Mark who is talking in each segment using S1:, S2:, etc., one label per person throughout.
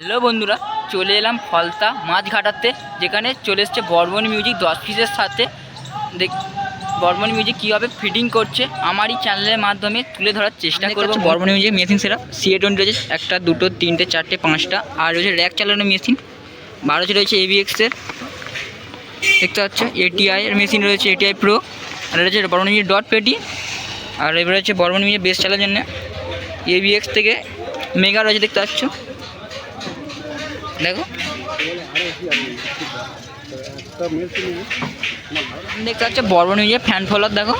S1: Hello বন্ধুরা চলে এলাম ফলতা মাছ ঘাটাতে যেখানে চলে এসছে বর্মন মিউজিক দশ পিসের সাথে। দেখ বর্মন মিউজিক কীভাবে ফিটিং করছে আমারই চ্যানেলের মাধ্যমে তুলে ধরার চেষ্টা করব বর্মন মিউজিক মেশিন সেরা সিএ টোয়েন্টি রয়েছে একটা দুটো তিনটে চারটে পাঁচটা আর রয়েছে র্যাক চালানো মেশিন। বারো রয়েছে এভিএক্সের দেখতে পাচ্ছ এটিআই এর মেশিন রয়েছে এটিআই প্রো আর রয়েছে বর্মন মিউজিক ডট পেটি আর এবার হচ্ছে বর্মন মিউজিক বেস চালার জন্য। এভিএক্স থেকে মেগা রয়েছে দেখতে পাচ্ছ। দেখো। দেখতে পাচ্ছ বড় নিয়ে ফ্যান ফলোয়ার দেখো।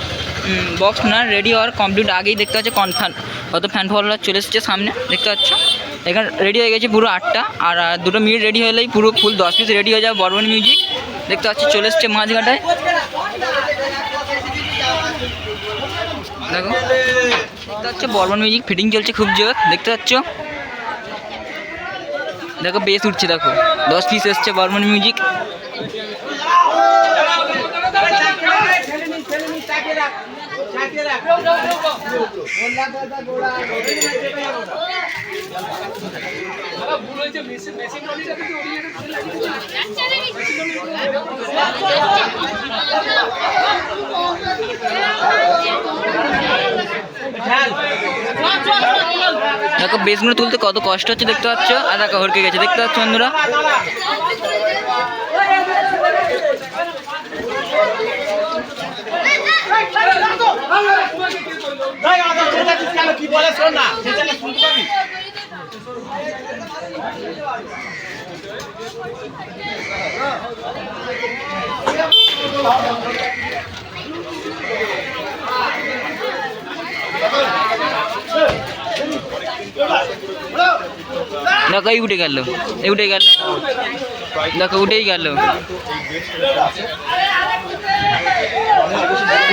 S1: বক্স না রেডি হওয়ার কমপ্লিট আগেই দেখতে পাচ্ছ কনফার্ম কত ফ্যান ফলোয়ার চলে এসেছে সামনে, দেখতে পাচ্ছ? এখানে রেডি হয়ে গেছে পুরো আটটা, আর আর দুটো মিনিট রেডি হলেই পুরো ফুল দশ পিস রেডি হয়ে যাবে বর্মন মিউজিক দেখতে পাচ্ছ চলে এসছে মাঝঘাটায়। দেখো। দেখতে পাচ্ছ বর্মন মিউজিক ফিটিং চলছে খুব জোর, দেখতে পাচ্ছ? দেখো বেশ উঠছে দেখো। দশ পিস এসছে বর্মন মিউজিক দেখো বেসগুলো তুলতে কত কষ্ট হচ্ছে দেখতে পাচ্ছ আর দেখো হরকে গেছে দেখতে পাচ্ছ বন্ধুরা দেখো, এই উঠে গেল, এই উঠে গেল। দেখো, উঠেই গেল।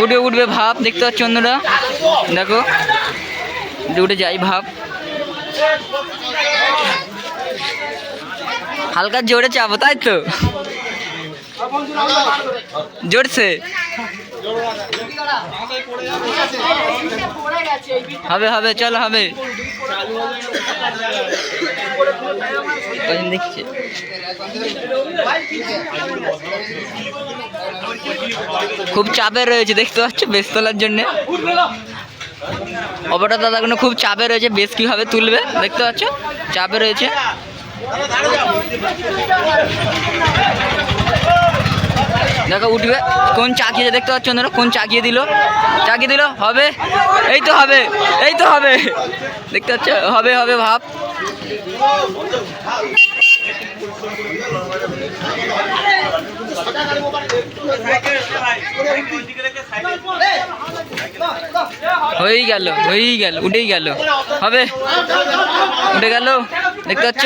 S1: উঠে উঠবে ভাব, দেখতে পাচ্ছ বন্ধুরা? দেখো, উঠে যাই ভাব। হালকা জোরে চাপো, তাই তো? জোরছে হবে হবে, চলো, হবে। দেখছে। খুব চাপে রয়েছে, দেখতে পাচ্ছ? বেশ তোলার জন্য। অপরটা দাদা, কোনো খুব চাপে রয়েছে, বেশ কীভাবে তুলবে, দেখতে পাচ্ছ? চাপে রয়েছে। দেখো, উঠবে। কোন চাকিয়ে দেখতে পাচ্ছ ওনারা কোন চাকিয়ে দিল? চাকিয়ে দিল? হবে? এই তো হবে। এই তো হবে। দেখতে পাচ্ছ? হবে হবে ভাব। হয়েই গেল হয়েই গেল, উঠেই গেল। হবে? উঠে গেল? দেখতে পাচ্ছ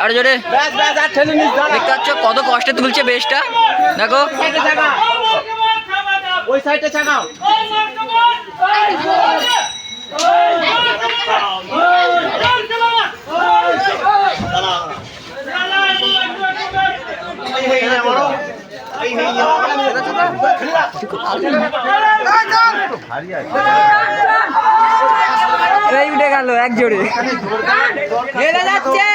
S1: আর জোরে দেখতে পাচ্ছ কত কষ্টে তুলছে বেশটা দেখো
S2: সাইডে চাকা ওই সাইডে চাকাও
S1: এই উঠে গেল এক জোরে। হেরে যাচ্ছে।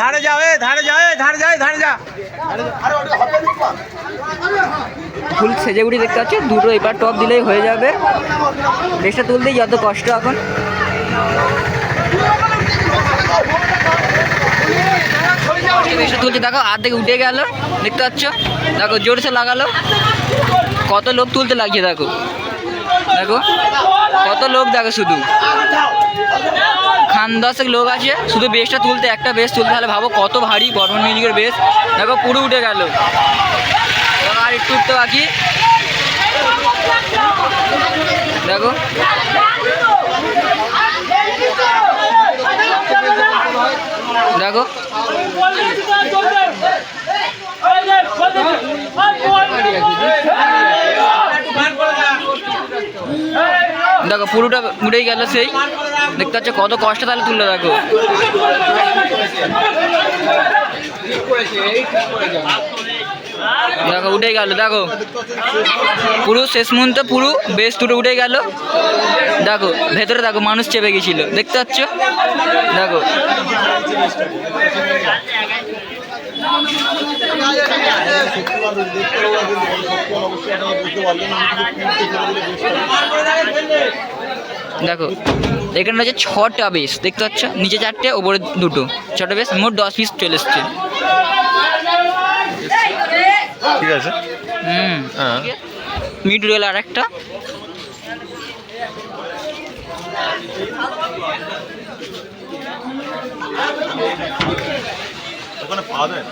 S2: ধারে যাও এ ধারে যাও এ ধারে যাও ধারে যা।
S1: ফুল সেজে উঠে দেখতে পাচ্ছ? দুটো এবার টপ দিলেই হয়ে যাবে। বেশটা তুলতেই যত কষ্ট এখন বেশটা তুলছে, দেখো আর থেকে উঠে গেল, দেখতে পাচ্ছ? দেখো, জোরসে লাগালো। কত লোক তুলতে লাগছে, দেখো। দেখো, কত লোক, দেখো, শুধু। খান দশেক লোক আছে, শুধু বেসটা তুলতে, একটা বেস তুলতে, তাহলে ভাবো কত ভারী বর্মন মিউজিকের বেস দেখো, পুরো উঠে গেল। আর একটু উঠতে বাকি। দেখো। দেখো। দেখো, পুরোটা উড়েই গেল সেই। দেখতে পাচ্ছ কত কষ্ট তাহলে তুললো, দেখো।
S2: ঠিক করেছে এই ঠিক করে
S1: দেখো, উঠে গেল, দেখো। পুরো, শেষ মুহূর্তে পুরো, বেশ দুটো উঠে গেল। দেখো, ভেতরে দেখো, মানুষ চেপে গেছিল। দেখতে পাচ্ছ? দেখো। দেখো, এখানে রয়েছে ছটা বেশ, দেখতে পাচ্ছ? নিচে চারটে, ওপরে দুটো। ছটা বেশ, মোট দশ পিস চলে এসছে।
S3: ঠিক আছে?
S1: হুম।
S3: হ্যাঁ।
S1: মিড রোল আর একটা।
S3: ওখানে পাওয়া যায়?